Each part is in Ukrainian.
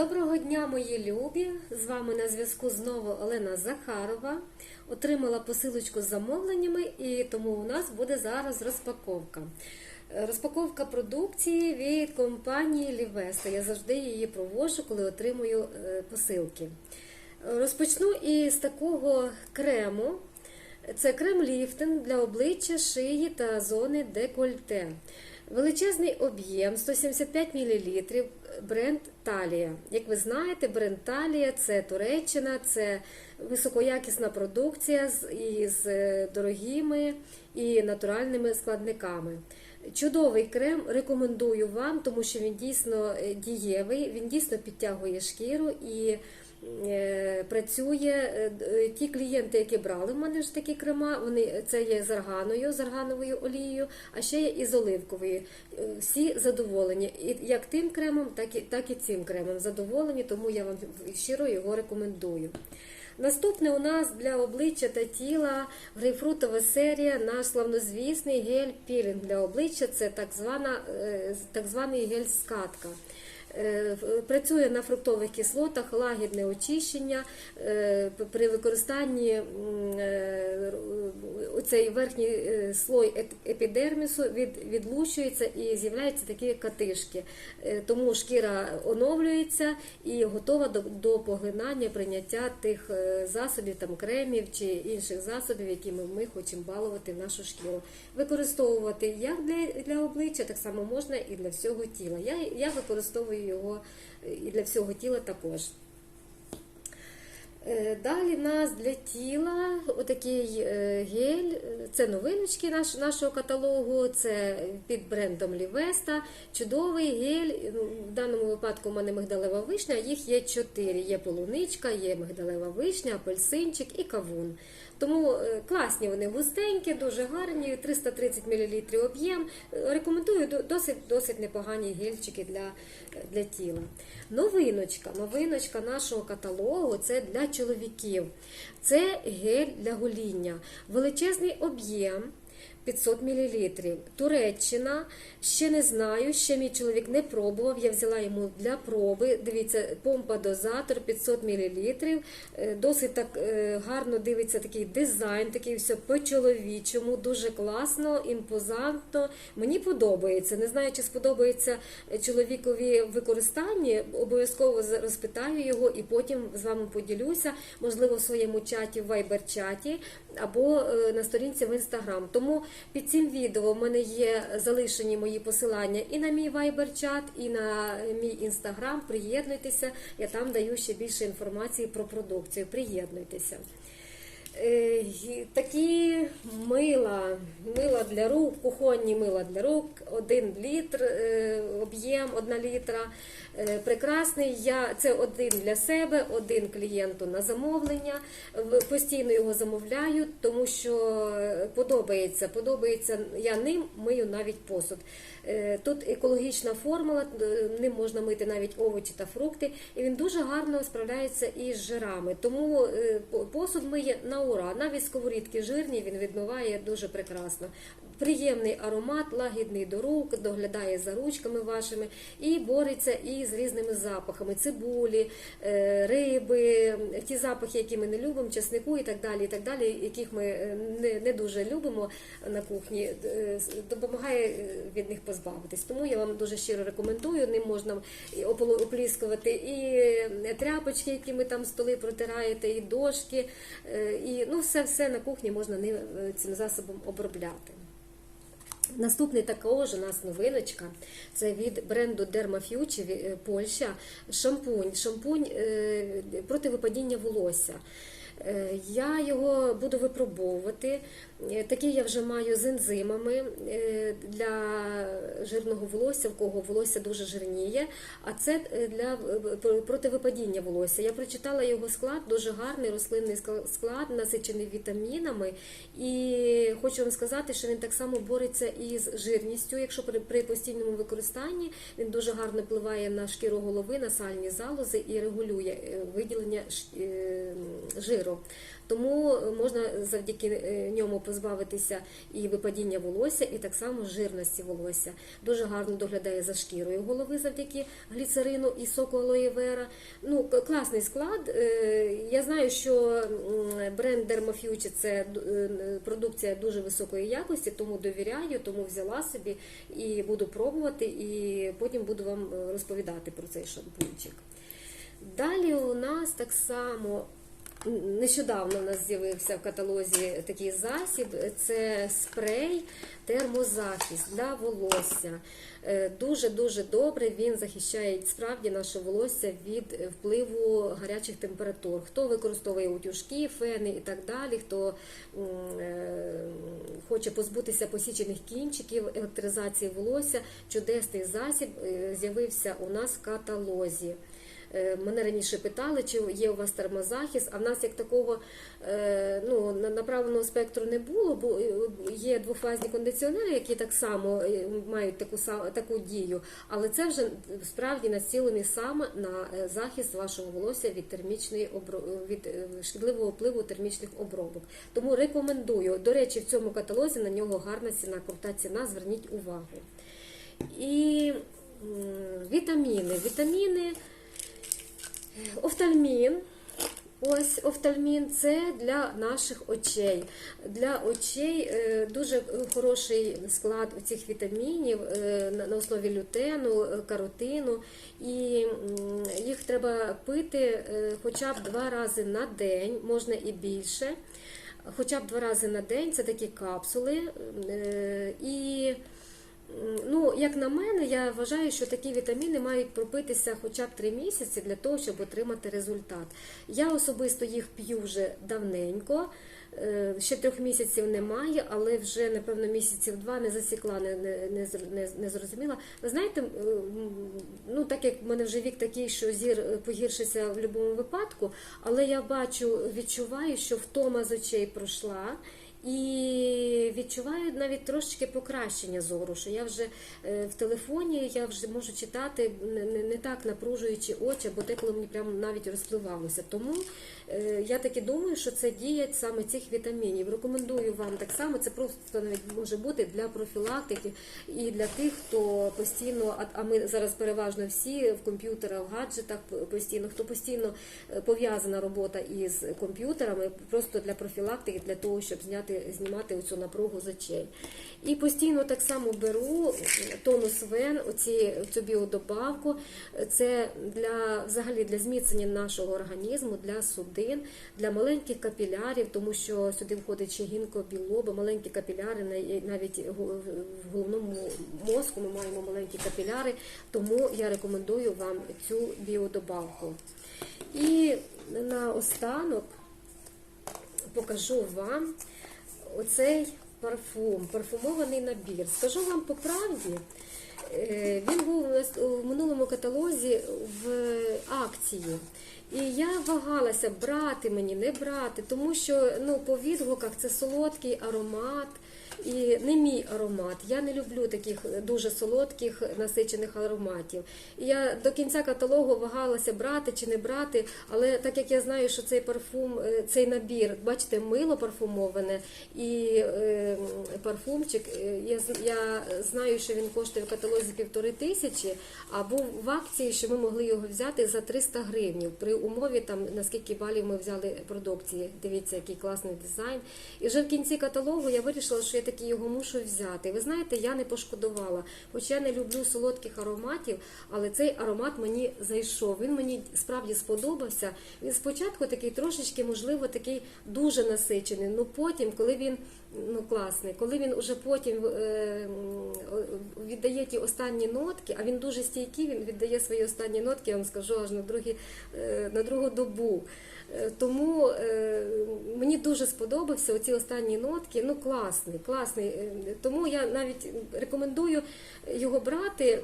Доброго дня, мої любі! З вами на зв'язку знову Олена Захарова. Отримала посилочку з замовленнями, і тому у нас буде зараз розпаковка. Розпаковка продукції від компанії Лівеста. Я завжди її проводжу, коли отримую е, посилки. Розпочну із такого крему. Це крем-ліфтинг для обличчя, шиї та зони декольте. Величезний об'єм 175 мл, бренд Талія. Як ви знаєте, бренд Талія це Туреччина, це високоякісна продукція з- із е, дорогими і натуральними складниками. Чудовий крем рекомендую вам, тому що він дійсно е, дієвий, він дійсно підтягує шкіру і працює. Е, е, Ті клієнти, які брали в мене ж такі крема, вони це є з арганою, з аргановою олією, а ще є і з оливковою. Е, Всі задоволені. І як тим кремом, так і так і цим кремом задоволені, тому я вам щиро його рекомендую. Наступне у нас для обличчя та тіла грейпфрутова серія, наш славнозвісний гель-пілінг для обличчя. Це так, звана, е, так званий гель-скатка. Е, Працює на фруктових кислотах, лагідне очищення е, при використанні е, верхній е, слой епідермісу від, відлущується і з'являються такі катишки. Тому шкіра оновлюється і готова до, поглинання прийняття тих засобів, там кремів чи інших засобів, якими ми хочемо балувати нашу шкіру. Використовувати як для, для обличчя, так само можна і для всього тіла. Я, я використовую його е, і для всього тіла також. Е, Далі в нас для тіла отакий е, гель. Це новиночки наш, нашого каталогу, це під брендом Лівеста. Чудовий гель. Ну, В даному випадку у мене мигдалева вишня, їх є чотири. Є полуничка, є мигдалева вишня, апельсинчик і кавун. Тому е, класні вони густенькі, дуже гарні, 330 мл об'єм. Рекомендую досить, досить непогані гельчики для, для тіла. Новиночка, новиночка нашого каталогу це для чоловіків. Це гель для гоління. Величезний об'єм. 500 мл. Туреччина. Ще не знаю, ще мій чоловік не пробував. Я взяла йому для проби. Дивіться, помпа-дозатор 500 мл. Е, Досить так е, гарно дивиться такий дизайн, такий все по-чоловічому, дуже класно, імпозантно. Мені подобається. Не знаю, чи сподобається чоловікові використанні. Обов'язково розпитаю його і потім з вами поділюся, можливо, в своєму чаті, в Viber-чаті або е, на сторінці в інстаграм. Тому під цим відео в мене є залишені мої посилання і на мій вайбер-чат, і на мій інстаграм. Приєднуйтеся, я там даю ще більше інформації про продукцію. Приєднуйтеся. Е, Такі мила, мила для рук, кухонні мила для рук, один літр е, об'єм, одна літра. Е, Прекрасний. Я це один для себе, один клієнту на замовлення. Постійно його замовляю, тому що подобається. Подобається. Я ним мию навіть посуд. Тут екологічна формула, ним можна мити навіть овочі та фрукти, і він дуже гарно справляється із жирами. Тому посуд миє на сковорідки жирні він відмиває дуже прекрасно. Приємний аромат, лагідний до рук, доглядає за ручками вашими і бореться і з різними запахами цибулі, е, риби, ті запахи, які ми не любимо, чеснику і так далі, і так далі, яких ми е, не, дуже любимо на кухні, е, допомагає від них позбавитись. Тому я вам дуже щиро рекомендую. Ним можна опліскувати і тряпочки, які ми там столи протираєте, і дошки, і ну все, все на кухні можна цим засобом обробляти. Наступний також у нас новиночка. Це від бренду Dermafuge е, Польща. Шампунь. Шампунь е, проти випадіння волосся. Е, Я його буду випробовувати. Е, Такий я вже маю з ензимами е, для жирного волосся, в кого волосся дуже жирніє. А це для е, проти випадіння волосся. Я прочитала його склад, дуже гарний рослинний склад, насичений вітамінами. І хочу вам сказати, що він так само бореться із жирністю. Якщо при, постійному використанні він дуже гарно впливає на шкіру голови, на сальні залози і регулює виділення жиру. Шкіру. Тому можна завдяки е, ньому позбавитися і випадіння волосся, і так само жирності волосся. Дуже гарно доглядає за шкірою голови завдяки гліцерину і соку алоє вера. Ну, класний склад. Е, Я знаю, що бренд Dermafuge – це е, продукція дуже високої якості, тому довіряю, тому взяла собі і буду пробувати, і потім буду вам е, розповідати про цей шампунчик. Далі у нас так само нещодавно у нас з'явився в каталозі такий засіб. Це спрей термозахист для волосся. Дуже дуже добре він захищає справді наше волосся від впливу гарячих температур. Хто використовує утюжки, фени і так далі, хто е, хоче позбутися посічених кінчиків, електризації волосся, чудесний засіб е, з'явився у нас в каталозі. Е, Мене раніше питали, чи є у вас термозахист, а в нас як такого е, ну, направленого спектру не було, бо е, є двофазні кондиціонери, які так само мають таку, таку дію, але це вже справді націлені саме на захист вашого волосся від термічної від шкідливого впливу термічних обробок. Тому рекомендую. До речі, в цьому каталозі на нього гарна ціна, крута ціна, зверніть увагу. І вітаміни. Вітаміни. Офтальмін. Ось офтальмін це для наших очей. Для очей е, дуже хороший склад цих вітамінів е, на основі лютену, е, каротину, і їх треба пити хоча б два рази на день, можна і більше. Хоча б два рази на день це такі капсули. І Ну, як на мене, я вважаю, що такі вітаміни мають пропитися хоча б 3 місяці для того, щоб отримати результат. Я особисто їх п'ю вже давненько. е, Ще трьох місяців немає, але вже напевно місяців два не засікла, не, не, не, не, зрозуміла. Ви знаєте, ну так як в мене вже вік такий, що зір е, погіршиться в будь-якому випадку, але я бачу, відчуваю, що втома з очей пройшла. І відчуваю навіть трошечки покращення зору, що я вже е, в телефоні я вже можу читати не, так напружуючи очі, бо деколи мені прямо навіть розпливалося. Тому е, я таки думаю, що це діє саме цих вітамінів. Рекомендую вам так само. Це просто навіть може бути для профілактики і для тих, хто постійно, а, а ми зараз переважно всі в комп'ютерах, в гаджетах постійно, хто постійно е, пов'язана робота із комп'ютерами, просто для профілактики, для того, щоб зняти знімати оцю напругу з очей. І постійно так само беру тонус вен, оці, цю біодобавку. Це для взагалі для зміцнення нашого організму, для судин, для маленьких капілярів, тому що сюди входить ще гінкобілоба, маленькі капіляри, навіть в головному мозку ми маємо маленькі капіляри, тому я рекомендую вам цю біодобавку. І наостанок покажу вам оцей парфум, парфумований набір. Скажу вам по правді, е, він був у нас у минулому каталозі в акції. І я вагалася, брати мені, не брати, тому що ну, по відгуках це солодкий аромат. І не мій аромат. Я не люблю таких дуже солодких насичених ароматів. І я до кінця каталогу вагалася брати чи не брати, але так як я знаю, що цей парфум, е, цей набір, бачите, мило парфумоване і е, парфумчик. е, Я, я знаю, що він коштує в каталозі півтори тисячі, а був в акції, що ми могли його взяти за 300 гривень. При умові там наскільки балів ми взяли продукції. Дивіться, який класний дизайн. І вже в кінці каталогу я вирішила, що я таки його мушу взяти. Ви знаєте, я не пошкодувала, хоч я не люблю солодких ароматів, але цей аромат мені зайшов. Він мені справді сподобався. Він спочатку такий трошечки, можливо, такий дуже насичений. Ну потім, коли він ну класний, коли він уже потім е, віддає ті останні нотки, а він дуже стійкий, він віддає свої останні нотки, я вам скажу аж на другі, е, на другу добу. Е, Тому мені дуже сподобався оці останні нотки. Ну класний, класний. Е, Тому я навіть рекомендую його брати.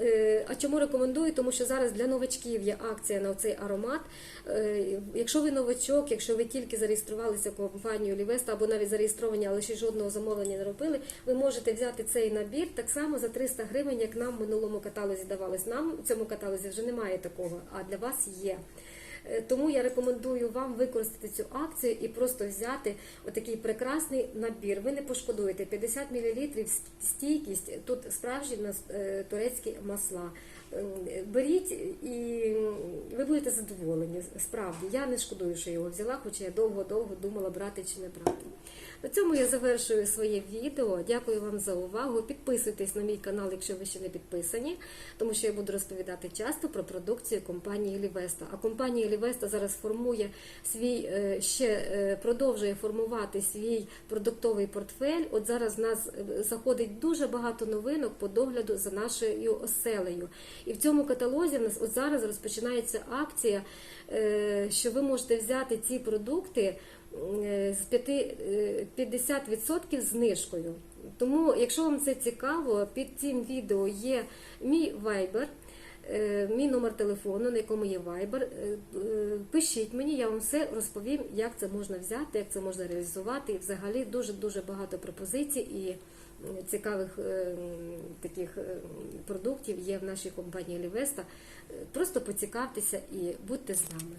Е, А чому рекомендую? Тому що зараз для новачків є акція на цей аромат. Е, Якщо ви новачок, якщо ви тільки зареєструвалися в компанію Лівеста або навіть зареєстровані, але ще жодного замовлення не робили, ви можете взяти цей набір так само за 300 гривень, як нам в минулому каталозі давалось. Нам в цьому каталозі вже немає такого, а для вас є. Е, Тому я рекомендую вам використати цю акцію і просто взяти отакий прекрасний набір. Ви не пошкодуєте 50 мл стійкість. Тут справжні е, турецькі масла. Ем, Беріть і ви будете задоволені. Справді, я не шкодую, що його взяла, хоча я довго-довго думала брати чи не брати. На цьому я завершую своє відео. Дякую вам за увагу. Підписуйтесь на мій канал, якщо ви ще не підписані, тому що я буду розповідати часто про продукцію компанії Лівеста. А компанія Лівеста зараз формує свій е, ще е, продовжує формувати свій продуктовий портфель. От зараз в нас е, заходить дуже багато новинок по догляду за нашою оселею. І в цьому каталозі в нас от зараз розпочинається акція, що ви можете взяти ці продукти з 5, е, 50% знижкою. Тому, якщо вам це цікаво, під цим відео є мій е, мій номер телефону, на якому є Viber. Е, е, Пишіть мені, я вам все розповім, як це можна взяти, як це можна реалізувати. І взагалі дуже-дуже багато пропозицій і е, цікавих е, таких е, продуктів є в нашій компанії Лівеста. Просто поцікавтеся і будьте з нами.